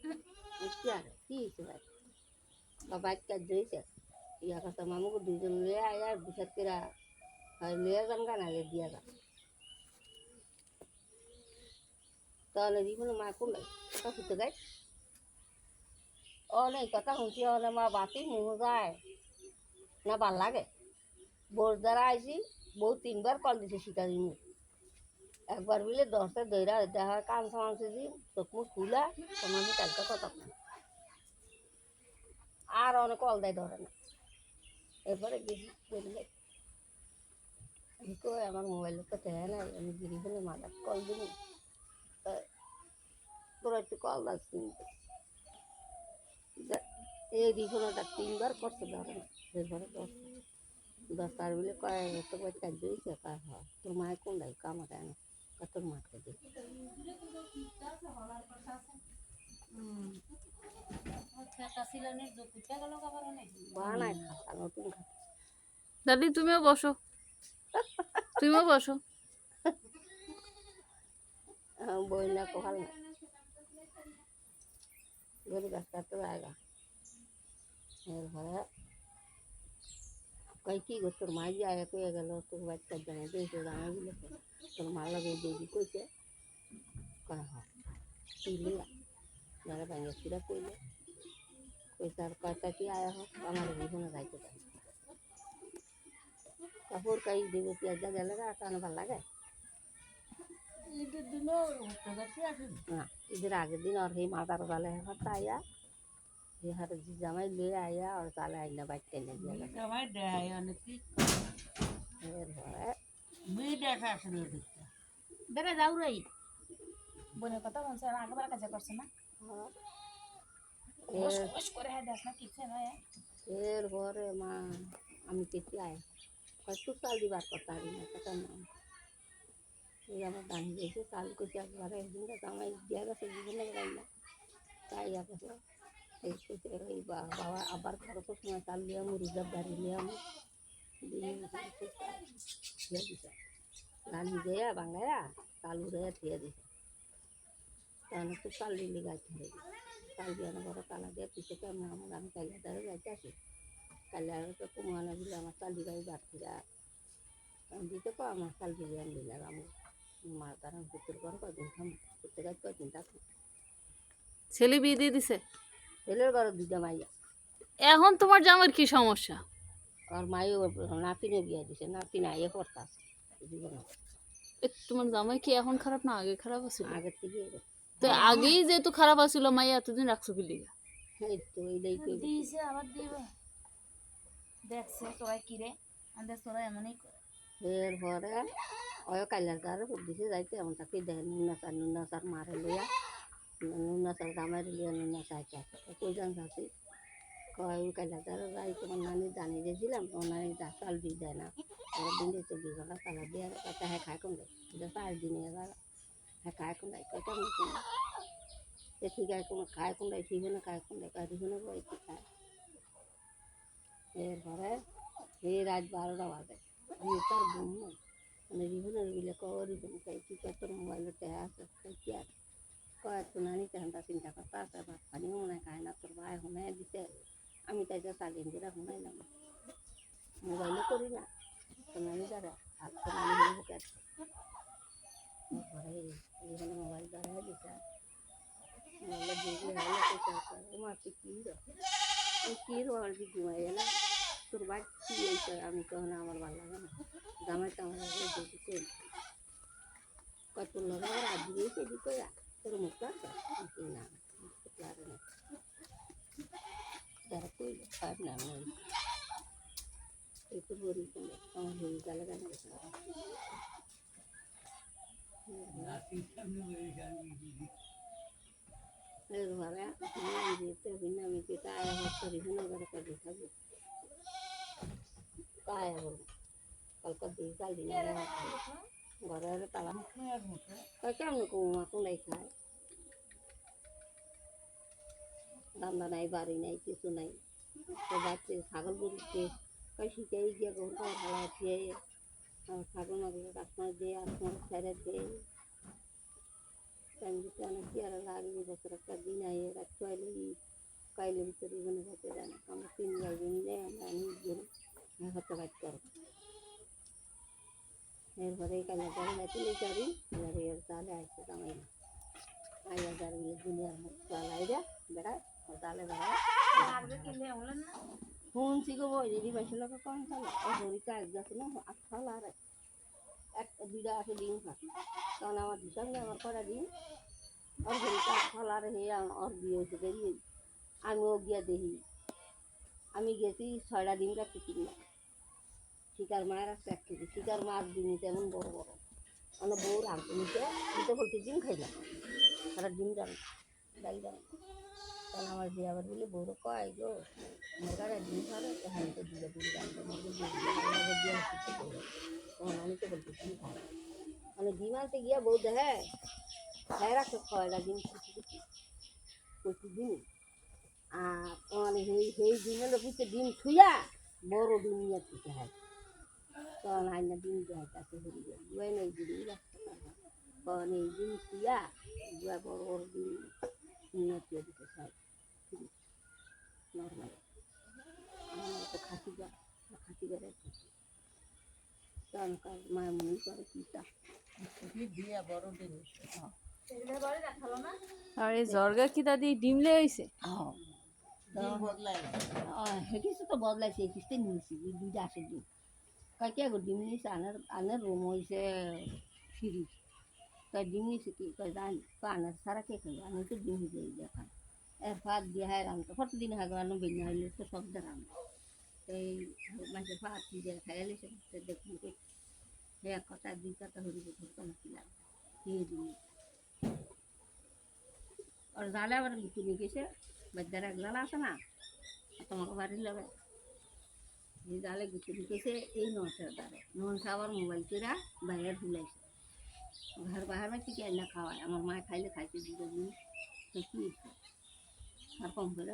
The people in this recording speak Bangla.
বাল বালে আছে তা কিনতাম কালকা মামুকে দুইজন লয়ে আর না আইয়ে কি আর কি হয়েছে ভাই বাবা কাজ দিয়েছে ইয়া কথা মামুকে দুইজন লয়ে আয় আর বিচার করে হয় লয়ে যান গা নালে দিয়া যান তাহলে বিভিন্ন মা কোন কথা শুতে গাই ও নেই কথা শুনছি ও মা বাতি মুহ যায় না ভাল লাগে বোর দ্বারা আইসি বউ তিনবার কল দিছে শিকার দিন একবার বলে দশটা দইরা দেখা কান সামাংসে দিন চোখ মুখ খুলা তোমার আমি কালকে কথা কই। আর অনেক কল দেয় ধরে না এরপরে গেছি বললে কই আমার মোবাইলে তো দেয় না আমি গিরি ফেলে মাদার কল দিন তোরা একটু কল দাস কিন্তু এই রিফোনটা তিনবার করছে ধরে না এরপরে দশ দশটার বলে কয় তো কয় কাজ দিয়েছে কয় হয় তোর মায়ের কোন দায় কামা কেন কয় তোর মাকে দিই। দাদি তুমিও বসো। তুমিও বসো। বই না কোহাল না। গরিব রাস্তা তো আয়গা। কই ಕೈಕಿಗೆ ಒತ್ತರು ಮಾಜಿ ಆಯಕ್ಕೆ ಆಗಲ್ಲ ಒತ್ತರು ಬಚ್ಚ ಜನ ಬೇಸದ ಆಗಿಲ್ಲ ಒತ್ತರು ಮಲ್ಲ ಬೇಜಿ ಕೊಯ್ತೆ ಕಹ ಇಲ್ಲ मेरा भाई पूरा कोई ले कोई सर कहता कि आया हो तो हमारे जीवन जाते कपूर कई देवे पिया जगह लगा कान भल लगे इधर दिन और हाँ, इधर आगे दिन और ही माता वाले हटाया মাদার জালে এখন আয়া সে হাতে জি জামাই লয়ে আয়া আর জালে আইনা বাইতে এনে দিয়ে গেছে জামাই দেয় অনেক কি এরপরে মেয়ে দেখা আসলে দেখতে বেড়ে যাও রে বোনের কথা বলছে আর আগেবার কাছে করছে না এর বস করে হ্যাঁ দেখ না কিছু নয় এরপরে মা আমি কেটে আয় কত চাল দিবার কথা আর না কথা না এই আমার দাঁড়িয়ে গেছে চাল করছে একবারে একদিন জামাই দিয়া গেছে জীবনে গেলাম তাই গেছে এই কইছে এই বা- বাবা আবার খরচ সময় চাল লিয়াম রিজার্ভ গাড়ি লিয়াম দিয়ে দিছে রানি দেয়া বাঙ্গায়া চাল দিয়ে দিছে তাহলে তো দিলে গাইতে হবে চাল দিয়ে বড় তালা দিয়ে পিছিয়ে কেমন আমার আমি কালিয়া দ্বারা যাইতে আসি কালিয়া তো কুমানা দিলে আমার চাল দিয়ে গাড়ি বাড়ছিরা দিতে কো আমার চাল দিয়ে আমি দিলাম আমি মার দ্বারা ভিতর থাম করতে গাছ কদিন ছেলে বিয়ে দিয়ে দিছে? ছেলের ঘরে দুইটা মাইয়া। এখন তোমার জামার কি সমস্যা? আর মাইও নাতিনে বিয়ে দিছে পড়তাস জীবনে এ, তোমার জামাই কি এখন খারাপ না আগে খারাপ আছিল? আগের থেকে তো আগেই যেহেতু খারাপ আছিল মাই এতদিন রাখছো কি লিগা? এই তো এইটাই কই দিয়েছে আবার দিব। দেখছে তোরাই কিরে আমাদের তোরা এমনই করে। এরপরে ওই কাইলার দ্বারা দিছে যাইতে এমন তাকে দেখে নুনাচার নুনাচার মারে লইয়া। নুনাচার দামাই লইয়া নুনাচার চাষে কই যান চাষি কয় ওই কাইলার দ্বারা যাই তোমার নানি জানি গেছিলাম তোমার নানি যা চাল দিয়ে দেয় না ওরা দিন দিয়ে চব্বিশ ঘন্টা চালা দিয়ে তাতে হ্যাঁ খায় কোন এটা চার দিনে এবার হ্যাঁ খায় কোন দেয় কয় কেমন কোন এ ঠিক আছে কোনো খায় কোন দেয় ঠিক না খায় কোন দেয় কায় ঠিক না বই কি খায় এরপরে এই রাত বারোটা বাজে আমি তার বন্ধু মানে রিভনের বিলে কো রিভন কাই কি কে তোর মোবাইলে তে আছে কাই কি আর কয় তো নানি চিন্তা চিন্তা করতে আছে फळ चुनानी हांकां तेंच्या करता आसा भाजपानी हुंणाय कांय ना तर बाय हुंणाय दिते आमी तेज्या सालीन दिला हुंणाय ना मोबायलू करिना चुनानी है आज चुनानी हुंकात मोबायल जाल्या दिता मला जेवी हालो तेच्या माती कीर कीर वाळजी गुवायला सुरवात ती यायचं है कहना आम्हाला वाढला ना जमायचं आम्हाला कतुल Pero muy clara, muy clara, muy clara. Pero ko yung farm namin. Ito po rin kami. Ang huli talaga na ito. Pero wala, hindi dito, binamin kita, ayaw ko pa rin, ano, wala ka rin sabi. Kaya mo, kalkot din, kaldi na lang ako. কি কায়া হচ্ছে রিহুনে ঘরে কাজে থাকবে কায়া বল কালকে দিয়ে কাল দিন ঘরে তালা কেমন কুমা কোনাই খায়? রান্না নাই, বাড়ি নাই, কিছু নাই। তো ছাগল গরুকে শিখাই গিয়ে গরু ভালো দিয়ে ছাগল মাগুলো ডাক্তার দিয়ে আসমার ছেড়ে দিয়ে। টাইম দিতে অনেক কি আর লাগলি বছর একটা দিন আইয়ে রাখতে আইলে কাইলে ভিতরে ইবনে হতে দেয় না। আমরা তিন দিন আমরা নিজের এরপরে পরে না তুলে যাবি। এবার তাহলে আসছে কামাই না আইয়া যার বলে দুনিয়ার মুখ চালাই যা বেড়া তাহলে বেড়া। না। শুনছি গো বই যদি বেশি লোক কম খালে ও হরিকা এক যাচ্ছে না আট খাল আর এক দুইটা আছে ডিম খা তখন আমার না আমার কটা ডিম। ওর হরিকা এক খাল আর হে ওর বিয়ে হয়েছে বেরিয়ে আমিও গিয়া দেখি। আমি গেছি ছয়টা ডিম রাখতে কিনলাম শিকার মায়ের একটা এক কেজি শিকার মাছ ডিম তেমন বড় বড় অনেক বউ রাখতে নিতে দিতে বলতে ডিম খাইলাম তারা ডিম জানে ডাল জানে তখন আমার বিয়ে আবার বলে বউরে কয় গো আমার গাড়ি ডিম খাবে হ্যাঁ তো দিলে দিলে জানতো আমাকে দিয়ে দিলে আমাকে দিয়ে শিখতে করবো তখন আমি তো বলছি ডিম খাবে মানে ডিম আনতে গিয়া বউ দেখে হ্যাঁ রাখতে কয়টা ডিম খুশি খুশি প্রতিদিন আর মানে সেই সেই ডিমের পিছিয়ে ডিম থুইয়া বড় ডিম নিয়ে থেকে হয় তখন আইনা ডিম দেয় তাকে হরি যায় দুয়াই নাই ডিম রাখতে পারবে তখন এই ডিম থুইয়া দুয়া বড় বড় ডিম নিয়ে দিয়ে দিতে চাই নর্মাল আমার তো খাসি যা খাসি বেড়ে তখন মায়ের মনে করে পিতা দিয়া বড় জিনিস সেগুলো বাড়ি রাখালো না আর এই জর্গা কি দাদি ডিমলে হয়েছে দিন বদলাই হেঁটেছে তো বদলাইছে কিস্তে নিয়েছি এই দুইটা আসে ডিম কয় কে গো ডিম নিয়েছে আনার আনার রুম হয়েছে ফিরি কয় ডিম নিয়েছে কি? কয় জানি কয় আনার সারা কে খাবে? আমি তো ডিম দিয়ে দেখা এর ফাঁক দিয়ে হায় রান্না প্রতিদিন হাগে রান্না বেরিয়ে হইলে তো সব রান্না এই মাসে ফাঁক দিয়ে খাইলে সে দেখুন এক কথা দুই কথা হরি ধরতাম কি লাগবে দিয়ে দিন আর জালে আবার তুমি গেছে বাচ্চারা একলা আছে না? তোমাকে বাড়ির লাগে। এই জালে গুছে ঢুকেছে এই নশার দ্বারে। নশা আবার মোবাইল চোরা বাইরে ঢুলাইছে। ঘর বাহার কি না খাওয়ায়? আমার মা খাইলে খাইছে দুটো দিন তো কি আর কম করে